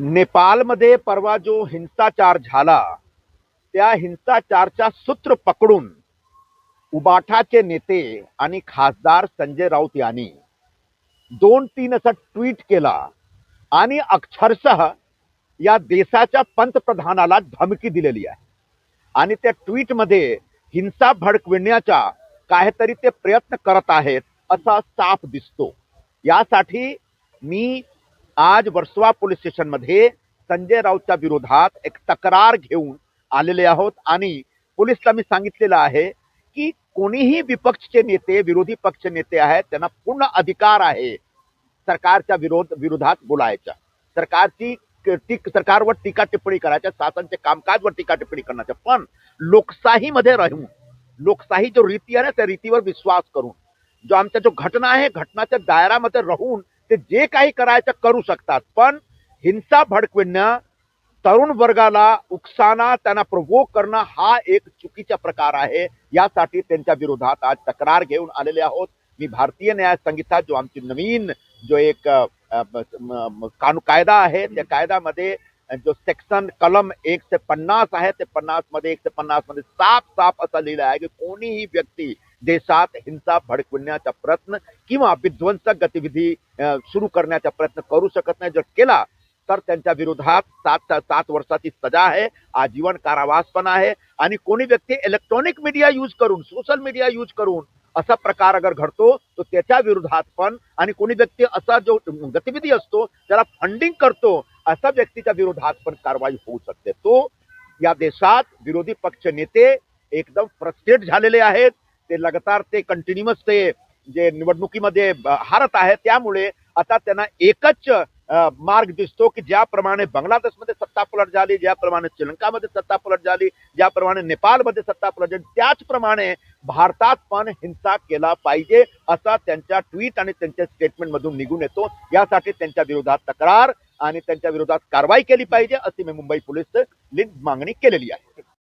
नेपाळमध्ये परवा जो हिंसाचार झाला त्या हिंसाचारच्या सूत्र पकडून उबाठाचे नेते आणि खासदार संजय राऊत यांनी दोन तीन असा ट्विट केला आणि अक्षरशः या देशाच्या पंतप्रधानाला धमकी दिलेली आहे. आणि त्या ट्विटमध्ये हिंसा भडकविण्याचा काहीतरी ते प्रयत्न करत आहेत असा साफ दिसतो. यासाठी मी आज वर्सोवा पोलीस स्टेशनमध्ये संजय राऊतच्या विरोधात एक तक्रार घेऊन आलेले आहोत आणि पोलिसला मी सांगितलेलं आहे की कोणीही विपक्षचे नेते विरोधी पक्ष नेते आहेत त्यांना पूर्ण अधिकार आहे सरकारच्या विरोध विरोधात बोलायचा. सरकारची टीक सरकारवर टीका टिप्पणी करायच्या शासनचे कामकाजवर टीका टिप्पणी करण्याच्या पण लोकशाहीमध्ये राहून लोकशाही जो रीती आहे ना त्या रीतीवर विश्वास करून जो आमच्या जो घटना आहे घटनाच्या दायरामध्ये राहून ते जे काही करायचं करू शकतात. पण हिंसा भडकविणं तरुण वर्गाला उकसाना त्यांना प्रवोक करणं हा एक चुकीचा प्रकार आहे. यासाठी त्यांच्या विरोधात आज तक्रार घेऊन आलेले आहोत. मी भारतीय न्याय संहिता जो आमची नवीन जो एक कानू कायदा आहे त्या कायद्यामध्ये जो सेक्शन कलम एक ते पन्नास आहे ते पन्नासमध्ये एक ते पन्नासमध्ये साफ साफ असं लिहिलं आहे की कोणीही व्यक्ती देशात हिंसा भडकविण्याचा प्रयत्न किंवा विध्वंसक गतिविधी सुरू करण्याचा प्रयत्न करू शकत नाही. जर केला तर त्यांच्या विरोधात सात सात वर्षाची सजा आहे आजीवन कारावास पण आहे आणि कोणी व्यक्ती इलेक्ट्रॉनिक मीडिया यूज करून सोशल मीडिया यूज करून असा प्रकार अगर घडतो तर त्याच्या विरोधात पण आणि कोणी व्यक्ती असा जो गतिविधी असतो त्याला फंडिंग करतो अशा व्यक्तीच्या विरोधात पण कारवाई होऊ शकते. तो या देशात विरोधी पक्ष नेते एकदम फ्रस्ट्रेट झालेले आहेत. ते लगातार ते कंटिन्युअस ते जे निवडणुकीमध्ये हारत आहे त्यामुळे आता त्यांना एकच मार्ग दिसतो की ज्याप्रमाणे बांगलादेशमध्ये सत्तापलट झाली ज्याप्रमाणे श्रीलंकामध्ये सत्तापलट झाली ज्याप्रमाणे नेपाळमध्ये सत्तापलट झाली त्याचप्रमाणे भारतात पण हिंसा केला पाहिजे असा त्यांच्या ट्विट आणि त्यांच्या स्टेटमेंट मधून निघून येतो. यासाठी त्यांच्या विरोधात तक्रार आणि त्यांच्या विरोधात कारवाई केली पाहिजे अशी मी मुंबई पोलीस मागणी केलेली आहे.